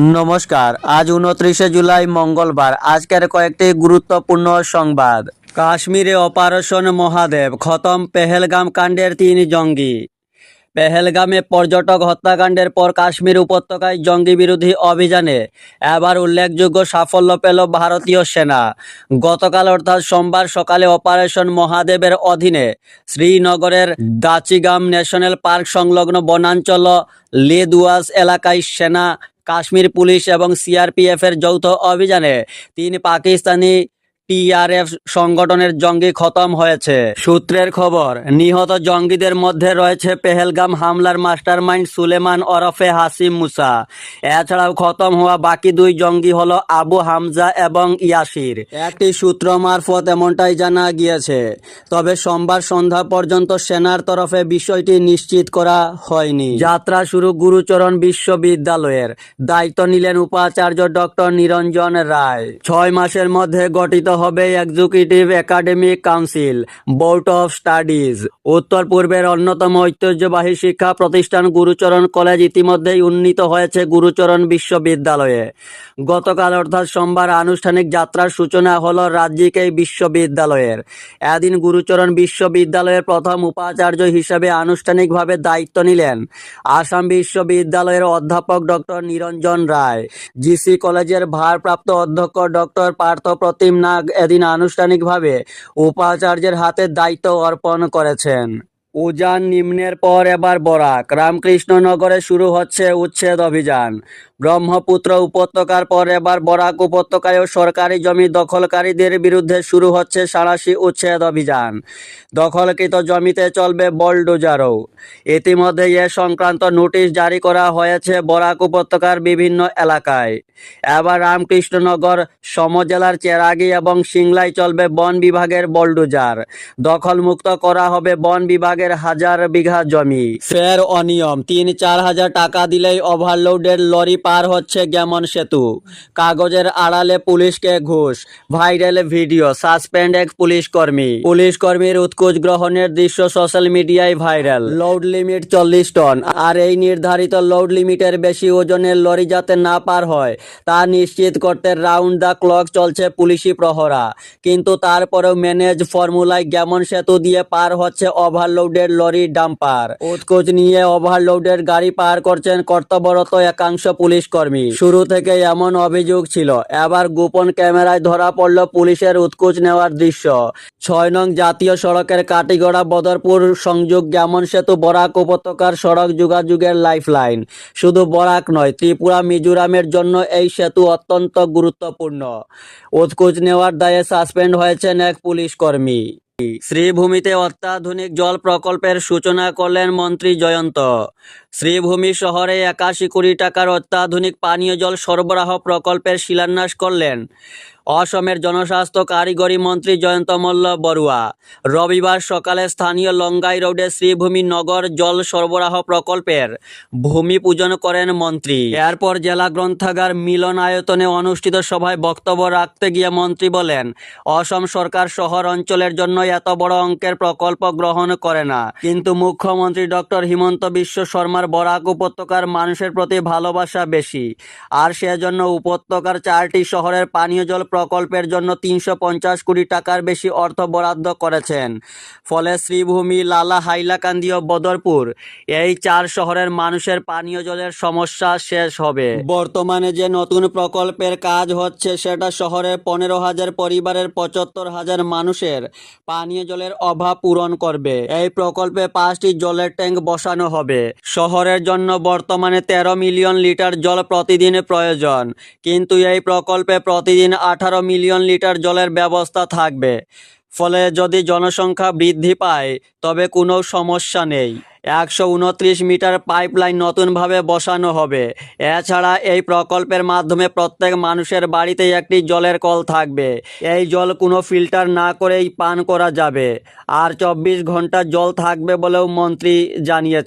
নমস্কার, আজ উনত্রিশে জুলাই মঙ্গলবার। আজকের কয়েকটি গুরুত্বপূর্ণ সংবাদ। কাশ্মীরে অপারেশন মহাদেব, খতম পেহেলগাম কাণ্ডের তিন জঙ্গি। পেহেলগামে পর্যটক হত্যাকাণ্ডের পর কাশ্মীর উপত্যকায় জঙ্গি বিরোধী অভিযানে এবার উল্লেখযোগ্য সাফল্য পেল ভারতীয় সেনা। গতকাল অর্থাৎ সোমবার সকালে অপারেশন মহাদেবের অধীনে শ্রীনগরের দাচিগাম ন্যাশনাল পার্ক সংলগ্ন বনাঞ্চল লেদুয়াস এলাকায় সেনা, কাশ্মীর পুলিশ এবং সিআরপিএফ এর যৌথ অভিযানে তিন পাকিস্তানি টিআরএফ সংগঠনের জঙ্গি খতম হয়েছে। সূত্রের খবর, নিহত জঙ্গিদের মধ্যে রয়েছে পেহেলগাম হামলার মাস্টারমাইন্ড সুলেমান ওরফে হাসিম মুসা। এছাড়াও খতম হওয়া বাকি দুই জঙ্গি হলো আবু হামজা এবং ইয়াসির। একটি সূত্র মারফত এমনটাই জানা গিয়েছে। তবে সোমবার সন্ধ্যা পর্যন্ত সেনার তরফে বিষয়টি নিশ্চিত করা হয়নি। যাত্রা শুরু গুরুচরণ বিশ্ববিদ্যালয়ের। দায়িত্ব নিলেন উপাচার্য ডক্টর নিরঞ্জন রায়। ছয় মাসের মধ্যে গঠিত হবে executive academic council board of studies উত্তর পূর্বের অন্যতম ঐতিহ্যবাহী শিক্ষা প্রতিষ্ঠান গুরুচরণ কলেজ ইতিমধ্যেই উন্নীত হয়েছে গুরুচরণ বিশ্ববিদ্যালয়ে। গতকাল অর্থাৎ সোমবার আনুষ্ঠানিক যাত্রার সূচনা হলো রাজ্যিক এই বিশ্ববিদ্যালয়ের। এদিন গুরুচরণ বিশ্ববিদ্যালয়ের প্রথম উপাচার্য হিসেবে আনুষ্ঠানিকভাবে দায়িত্ব নিলেন আসাম বিশ্ববিদ্যালয়ের অধ্যাপক ডক্টর নিরঞ্জন রায়। জিসি কলেজের ভারপ্রাপ্ত অধ্যক্ষ ডক্টর পার্থ প্রতিম নাগ এদিন আনুষ্ঠানিকভাবে উপাচার্যের হাতে দায়িত্ব অর্পণ করেছেন। উজান নিম্নের পর এবার বরাক। রামকৃষ্ণনগরে শুরু হচ্ছে উচ্ছেদ অভিযান। ব্রহ্মপুত্র উপত্যকার পর এবার বরাক উপত্যকায়ও সরকারি জমি দখলকারীদের বিরুদ্ধে শুরু হচ্ছে সাঁড়াশি উচ্ছেদ অভিযান। দখলকৃত জমিতে চলবে বলডোজারও। ইতিমধ্যে এ সংক্রান্ত নোটিশ জারি করা হয়েছে বরাক উপত্যকার বিভিন্ন এলাকায়। এবার রামকৃষ্ণনগর, সমজেলার চেরাগি এবং সিংলায় চলবে বন বিভাগের বলডোজার। দখলমুক্ত করা হবে বন বিভাগের হাজার বিঘা জমি। ফের অনিয়ম। তিন চার হাজার টাকা দিলেই ওভারলোডের লরি পার হচ্ছে গেমন সেতু। কাগজের আড়ালে পুলিশকে ঘুষ, ভাইরাল ভিডিও, সাসপেন্ড এক পুলিশ কর্মী। পুলিশ কর্মীর উৎকুচ গ্রহণের দৃশ্য সোশ্যাল মিডিয়ায় ভাইরাল। লোড লিমিট চল্লিশ টন, আর এই নির্ধারিত লোড লিমিটের বেশি ওজনের লরি যাতে না পার হয়, তা নিশ্চিত করতে রাউন্ড দ্য ক্লক চলছে পুলিশি প্রহরা। কিন্তু তারপরেও ম্যানেজ ফর্মুলায় গেমন সেতু দিয়ে পার হচ্ছে ওভারলোডের লরি ডাম্পার। উৎকোচ নিয়ে ওভারলোডের গাড়ি পার করছেন কর্তব্যরত একাংশ পুলিশ কর্মী। শুরু থেকে এমন অভিযোগ ছিল। এবার গোপন ক্যামেরায় ধরা পড়ল পুলিশের উৎকোচ নেওয়ার দৃশ্য। ছয় নং জাতীয় সড়কের কাটিগড়া বদরপুর সংযোগ গেমন সেতু বরাক উপত্যকার সড়ক যোগাযোগের লাইফলাইন। শুধু বরাক নয়, ত্রিপুরা, মিজোরামের জন্য এই সেতু অত্যন্ত গুরুত্বপূর্ণ। উৎকোচ নেওয়ার দায়ে সাসপেন্ড হয়েছেন এক পুলিশ কর্মী। শ্রীভূমিতে অত্যাধুনিক জল প্রকল্পের সূচনা করলেন মন্ত্রী জয়ন্ত। শ্রীভূমি শহরে একাশি কোটি টাকার অত্যাধুনিক পানীয় জল সরবরাহ প্রকল্পের শিলান্যাস করলেন অসমের জনস্বাস্থ্য কারিগরি মন্ত্রী জয়ন্ত মল্ল বড়ুয়া। রবিবার সকালে স্থানীয় লঙ্গাই রোডে শ্রীভূমি নগর জল সরবরাহ প্রকল্পের ভূমি পূজন করেন মন্ত্রী। এরপর জেলা গ্রন্থাগার মিলনায়তনে অনুষ্ঠিত সভায় বক্তব্য রাখতে গিয়ে মন্ত্রী বলেন, অসম সরকার শহর অঞ্চলের জন্য এত বড় অঙ্কের প্রকল্প গ্রহণ করে না। কিন্তু মুখ্যমন্ত্রী ডক্টর হিমন্ত বিশ্ব শর্মার বরাক উপত্যকার মানুষের প্রতি ভালোবাসা বেশি। আর সেজন্য উপত্যকার চারটি শহরের পানীয় জল প্রকল্পের জন্য তিনশো পঞ্চাশ কোটি টাকার বেশি অর্থ বরাদ্দ করেছেন। ফলে শ্রীভূমি, লালা, হাইলাকান্দি ও বদরপুর এই চার শহরের মানুষের পানীয় জলের সমস্যা শেষ হবে। বর্তমানে যে নতুন প্রকল্পের কাজ হচ্ছে, সেটা শহরের পনেরো হাজার পরিবারের পঁচাত্তর হাজার মানুষের পানীয় জলের অভাব পূরণ করবে। এই প্রকল্পে পাঁচটি জলের ট্যাঙ্ক বসানো হবে। শহরের জন্য বর্তমানে তেরো মিলিয়ন লিটার জল প্রতিদিন প্রয়োজন। কিন্তু এই প্রকল্পে প্রতিদিন আঠারো মিলিয়ন লিটার জলের ব্যবস্থা থাকবে। ফলে যদি জনসংখ্যা বৃদ্ধি পায়, তবে কোনো সমস্যা নেই। একশো উনত্রিশ মিটার পাইপলাইন নতুনভাবে বসানো হবে। এছাড়া এই প্রকল্পের মাধ্যমে প্রত্যেক মানুষের বাড়িতে একটি জলের কল থাকবে। এই জল কোনো ফিল্টার না করেই পান করা যাবে। আর চব্বিশ ঘণ্টা জল থাকবে বলেও মন্ত্রী জানিয়েছেন।